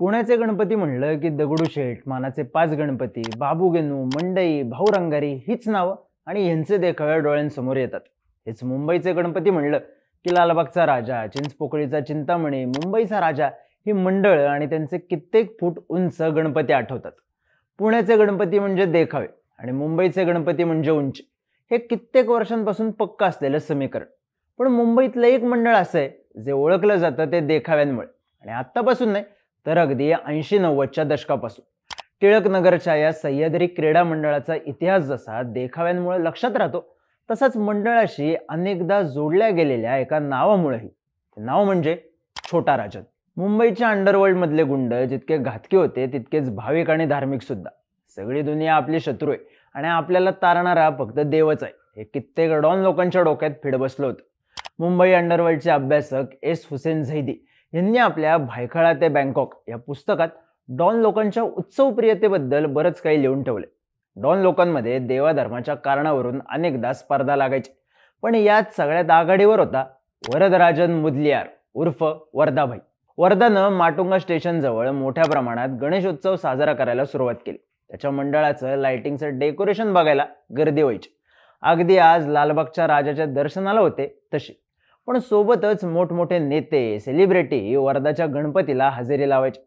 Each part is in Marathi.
पुण्याचे गणपती म्हणलं की दगडूशेठ मानाचे पाच गणपती बाबूगेनू मंडई भाऊ रंगारी हीच नावं आणि ह्यांचे देखावे डोळ्यांसमोर येतात. हेच मुंबईचे गणपती म्हणलं की लालबागचा राजा चिंचपोकळीचा चिंतामणी मुंबईचा राजा ही मंडळ आणि त्यांचे कित्येक फूट उंच गणपती आठवतात. पुण्याचे गणपती म्हणजे देखावे आणि मुंबईचे गणपती म्हणजे उंची. हे कित्येक वर्षांपासून पक्क असलेलं समीकरण. पण मुंबईतलं एक मंडळ असं आहे जे ओळखलं जातं ते देखाव्यांमुळे. आणि आत्तापासून नाही तर अगदी ऐंशी नव्वदच्या दशकापासून. टिळक नगरच्या या सह्याद्री क्रीडा मंडळाचा इतिहास जसा देखाव्यांमुळे लक्षात राहतो तसाच मंडळाशी अनेकदा जोडल्या गेलेल्या एका नावामुळेही. नाव म्हणजे छोटा राजन. मुंबईच्या अंडरवर्ल्डमधले गुंड जितके घातके होते तितकेच भाविक आणि धार्मिक सुद्धा. सगळी दुनिया आपली शत्रू आहे आणि आपल्याला तारणारा फक्त देवच आहे. हे कित्येक डॉन लोकांच्या डोक्यात फिड बसलं होतं. मुंबई अंडरवर्ल्डचे अभ्यासक एस हुसेन झैदी यांनी आपल्या भायखळा ते बँकॉक या पुस्तकात डॉन लोकांच्या उत्सवप्रियतेबद्दल बरंच काही लिहून ठेवले. डॉन लोकांमध्ये देवाधर्माच्या कारणावरून अनेकदा स्पर्धा लागायची. पण यात सगळ्यात आघाडीवर होता वरदराजन मुदलियार उर्फ वर्धाभाई. वर्धानं माटुंगा स्टेशनजवळ मोठ्या प्रमाणात गणेशोत्सव साजरा करायला सुरुवात केली. त्याच्या मंडळाचं लाइटिंगचं डेकोरेशन बघायला गर्दी व्हायची. अगदी आज लालबागच्या राजाच्या दर्शनाला होते तशी. पण सोबतच मोठमोठे नेते सेलिब्रिटी वर्धाच्या गणपतीला हजेरी लावायचे.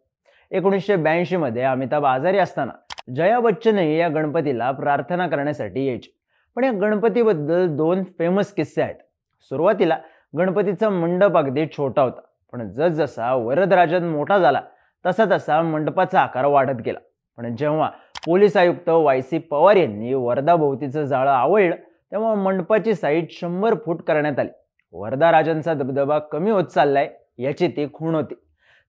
एकोणीसशे ब्याऐंशीमध्ये अमिताभ आजारी असताना जया बच्चनही या गणपतीला प्रार्थना करण्यासाठी यायची. पण या गणपतीबद्दल दोन फेमस किस्से आहेत. सुरुवातीला गणपतीचा मंडप अगदी छोटा होता पण जसजसा वरदराजन मोठा झाला तसा तसा मंडपाचा आकार वाढत गेला. पण जेव्हा पोलीस आयुक्त वाय सी पवार यांनी वर्धाभोवतीचं जाळं आवळलं तेव्हा मंडपाची साईज शंभर फूट करण्यात आली. वर्धा राजांचा दबदबा कमी होत चाललाय याची ती खूण होती.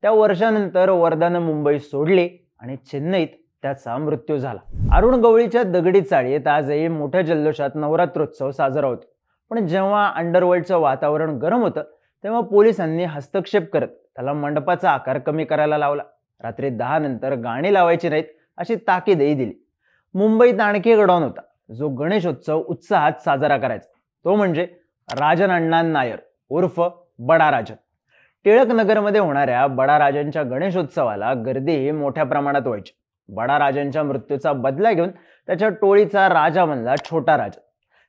त्या वर्षानंतर वर्धानं मुंबई सोडली आणि चेन्नईत त्याचा मृत्यू झाला. अरुण गवळीच्या दगडी चाळीत आजही मोठ्या जल्लोषात नवरात्रोत्सव साजरा होतो. पण जेव्हा अंडरवर्ल्डचं वातावरण गरम होतं तेव्हा पोलिसांनी हस्तक्षेप करत त्याला मंडपाचा आकार कमी करायला लावला. रात्री दहा नंतर गाणी लावायची नाहीत अशी ताकीदही दिली. मुंबईत आणखी एक होता जो गणेशोत्सव उत्साहात साजरा करायचा. तो म्हणजे राजन अण्णा नायर उर्फ बडा राजन टिळक नगरमध्ये होणाऱ्या बडा राजांच्या गणेशोत्सवाला गर्दी मोठ्या प्रमाणात व्हायची. बडा राजांच्या मृत्यूचा बदला घेऊन त्याच्या टोळीचा राजा बनला छोटा राजा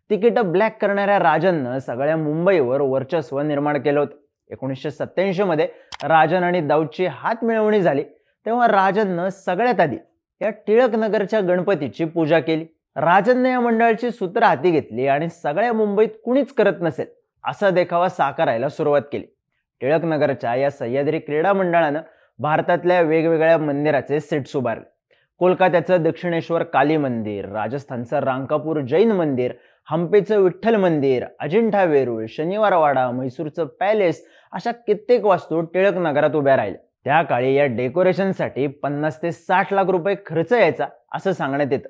तिकीट ब्लॅक करणाऱ्या राजांनं सगळ्या मुंबईवर वर्चस्व निर्माण केलं होतं. एकोणीसशे सत्याऐंशी मध्ये राजन आणि दाऊदची हात मिळवणी झाली. तेव्हा राजननं सगळ्यात आधी या टिळक नगरच्या गणपतीची पूजा केली. राजनने या मंडळाची सूत्र हाती घेतली आणि सगळ्या मुंबईत कुणीच करत नसेल असा देखावा साकारायला सुरुवात केली. टिळक नगरच्या या सह्याद्री क्रीडा मंडळानं भारतातल्या वेगवेगळ्या मंदिराचे सेट्स उभारले कोलकात्याचं दक्षिणेश्वर काली मंदिर राजस्थानचं रांकापूर जैन मंदिर हंपेचं विठ्ठल मंदिर अजिंठा वेरूळ शनिवारवाडा म्हैसूरचं पॅलेस अशा कित्येक वास्तू टिळक नगरात उभ्या राहिल्या. त्या काळी या डेकोरेशनसाठी पन्नास ते साठ लाख रुपये खर्च यायचा असं सांगण्यात येतं.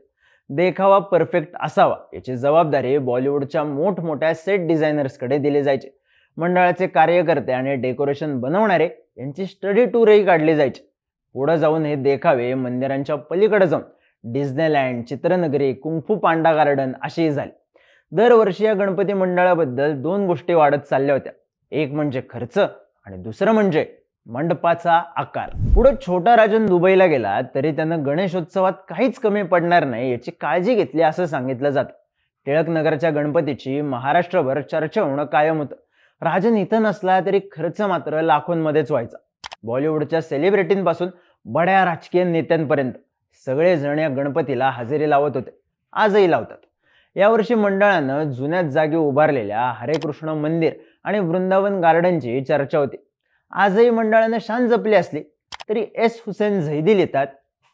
देखावा परफेक्ट असावा. याची जबाबदारी बॉलिवूडच्या मोठमोठ्या सेट डिझायनर्सकडे दिले जायचे. मंडळाचे कार्यकर्ते आणि डेकोरेशन बनवणारे यांची स्टडी टूरही काढली जायची. पुढे जाऊन हे देखावे मंदिरांच्या पलीकडे जाऊन Disneyland Chitranagari kung fu panda garden अशीही झाली. दरवर्षी या गणपती मंडळाबद्दल दोन गोष्टी वाढत चालल्या होत्या. एक म्हणजे खर्च आणि दुसरं म्हणजे मंडपाचा आकार. पुढे छोटा राजन दुबईला गेला तरी त्यानं गणेशोत्सवात काहीच कमी पडणार नाही याची काळजी घेतली असं सांगितलं जातं. टिळक नगरच्या गणपतीची महाराष्ट्रभर चर्चा होणं कायम होतं. राजन इथं नसला तरी खर्च मात्र लाखोंमध्येच व्हायचा. बॉलिवूडच्या सेलिब्रिटींपासून बड्या राजकीय नेत्यांपर्यंत सगळेजण या गणपतीला हजेरी लावत होते. आजही लावतात. यावर्षी मंडळानं जुन्याच जागी उभारलेल्या हरे कृष्ण मंदिर आणि वृंदावन गार्डनची चर्चा होती. आजही मंडळानं शान जपली असली तरी एस हुसेन झैदी लिहितात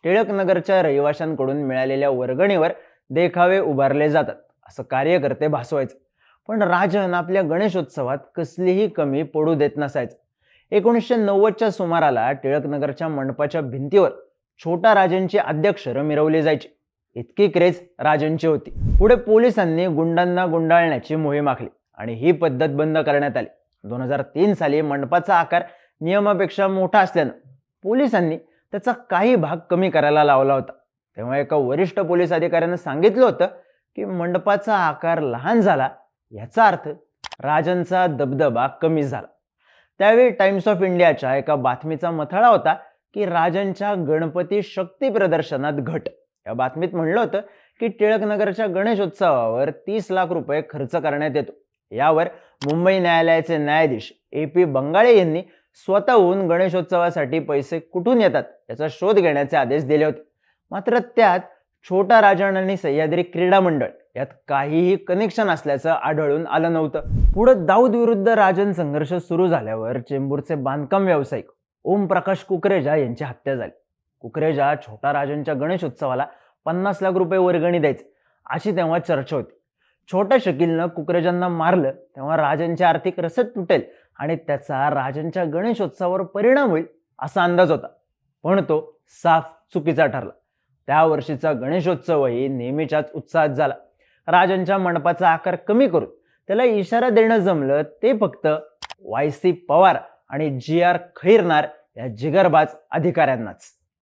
टिळक नगरच्या रहिवाशांकडून मिळालेल्या वर्गणीवर देखावे उभारले जातात असं कार्यकर्ते भासवायचं. पण राजन आपल्या गणेशोत्सवात कसलीही कमी पडू देत नसायचं. एकोणीसशे नव्वदच्या सुमाराला टिळक नगरच्या मंडपाच्या भिंतीवर छोटा राजांची अध्यक्षरं मिरवली जायची. इतकी क्रेज राजांची होती. पुढे पोलिसांनी गुंडांना गुंडाळण्याची मोहीम आखली आणि ही पद्धत बंद करण्यात आली. दोन हजार तीन साली मंडपाचा आकार नियमापेक्षा मोठा असल्यानं पोलिसांनी त्याचा काही भाग कमी करायला लावला होता. तेव्हा एका वरिष्ठ पोलीस अधिकाऱ्यानं सांगितलं होतं की मंडपाचा आकार लहान झाला याचा अर्थ राजांचा दबदबा कमी झाला. त्यावेळी टाइम्स ऑफ इंडियाच्या एका बातमीचा मथळा होता की राजांच्या गणपती शक्ती प्रदर्शनात घट. या बातमीत म्हणलं होतं की टिळकनगरच्या गणेशोत्सवावर तीस लाख रुपये खर्च करण्यात येतो. यावर मुंबई न्यायालयाचे न्यायाधीश ए पी बंगाळे यांनी स्वतःहून गणेशोत्सवासाठी पैसे कुठून येतात याचा शोध घेण्याचे आदेश दिले होते. मात्र त्यात छोटा राजन आणि सह्याद्री क्रीडा मंडळ यात काहीही कनेक्शन असल्याचं आढळून आलं नव्हतं. पुढं दाऊद विरुद्ध राजन संघर्ष सुरू झाल्यावर चेंबूरचे बांधकाम व्यावसायिक ओम प्रकाश कुकरेजा यांची हत्या झाली. कुकरेजा छोटा राजनच्या गणेशोत्सवाला पन्नास लाख रुपये वर्गणी द्यायचे अशी तेव्हा चर्चा होती. छोट्या शकीलनं कुकरेजांना मारलं तेव्हा राजांची आर्थिक रसद तुटेल आणि त्याचा राजांच्या गणेशोत्सवावर परिणाम होईल असा अंदाज होता. पण तो साफ चुकीचा ठरला. त्या वर्षीचा गणेशोत्सवही नेहमीच्याच उत्साहात झाला. राजांच्या मंडपाचा आकार कमी करून त्याला इशारा देणं जमलं ते फक्त वाय सी पवार आणि जी आर खैरनार या जिगरबाज अधिकाऱ्यांनाच.